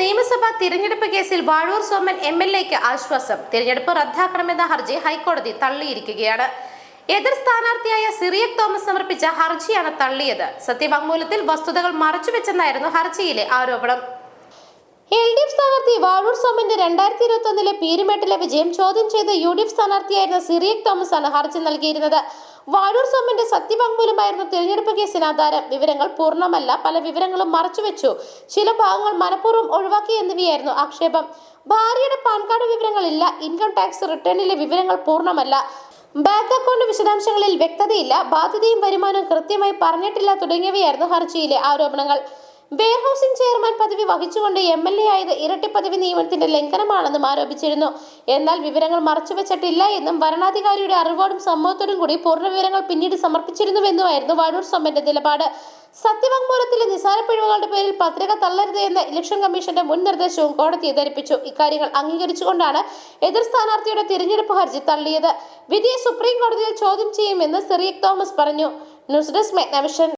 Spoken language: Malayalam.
നിയമസഭാ തിരഞ്ഞെടുപ്പ് കേസിൽ വാഴൂർ സോമൻ എം എൽ എക്ക് ആശ്വാസം. തിരഞ്ഞെടുപ്പ് റദ്ദാക്കണമെന്ന ഹർജി ഹൈക്കോടതി തള്ളിയിരിക്കുകയാണ്. എതിർ സ്ഥാനാർത്ഥിയായ സിറിയക് തോമസ് സമർപ്പിച്ച ഹർജിയാണ് തള്ളിയത്. സത്യവാങ്മൂലത്തിൽ വസ്തുതകൾ മറച്ചുവെച്ചെന്നായിരുന്നു ഹർജിയിലെ ആരോപണം. എൽ ഡി എഫ് സ്ഥാനാർത്ഥി വാഴൂർ സോമന്റെ രണ്ടായിരത്തി ഇരുപത്തി ഒന്നിലെ പീരുമേട്ടിലെ വിജയം ചോദ്യം ചെയ്ത് യു ഡി എഫ് സ്ഥാനാർത്ഥിയായിരുന്ന സിറിയക് തോമസ് ആണ് ഹർജി നൽകിയിരുന്നത്. വാഴൂർ സോമന്റെ സത്യവാങ്മൂലമായിരുന്നു തിരഞ്ഞെടുപ്പ് കേസിന് ആധാരം. വിവരങ്ങൾ പൂർണമല്ല. പല വിവരങ്ങളും മറച്ചുവെച്ചു. ചില ഭാഗങ്ങൾ മനഃപൂർവം ഒഴിവാക്കി എന്നിവയായിരുന്നു ആക്ഷേപം. ഭാര്യയുടെ പാൻ കാർഡ് വിവരങ്ങളില്ല. ഇൻകം ടാക്സ് റിട്ടേണിലെ വിവരങ്ങൾ പൂർണമല്ല. ബാങ്ക് അക്കൗണ്ട് വിശദാംശങ്ങളിൽ വ്യക്തതയില്ല. ബാധ്യതയും വരുമാനവും കൃത്യമായി പറഞ്ഞിട്ടില്ല തുടങ്ങിയവയായിരുന്നു ഹർജിയിലെ ആരോപണങ്ങൾ. വെയർഹൌസിംഗ് ചെയർമാൻ പദവി വഹിച്ചുകൊണ്ട് എം എൽ എ ആയത് ഇരട്ടി പദവി നിയമത്തിന്റെ ലംഘനമാണെന്നും ആരോപിച്ചിരുന്നു. എന്നാൽ വിവരങ്ങൾ മറച്ചുവെച്ചിട്ടില്ല എന്നും വരണാധികാരിയുടെ അറിവോടും സമ്മതത്തോടും കൂടി പൂർണ വിവരങ്ങൾ പിന്നീട് സമർപ്പിച്ചിരുന്നുവെന്നുമായിരുന്നു വാഴൂർ സോമന്റെ നിലപാട്. സത്യവാങ്മൂലത്തിലെ നിസാര പേരിൽ പത്രിക തള്ളരുത് എന്ന ഇലക്ഷൻ കമ്മീഷന്റെ മുൻ നിർദ്ദേശവും കോടതി ധരിപ്പിച്ചു. ഇക്കാര്യങ്ങൾ അംഗീകരിച്ചുകൊണ്ടാണ് എതിർ സ്ഥാനാർത്ഥിയുടെ തിരഞ്ഞെടുപ്പ് ഹർജി തള്ളിയത്. വിധിയെ സുപ്രീം കോടതിയിൽ ചോദ്യം ചെയ്യുമെന്ന് സിറിയക് തോമസ് പറഞ്ഞു. News desk Magna Vision.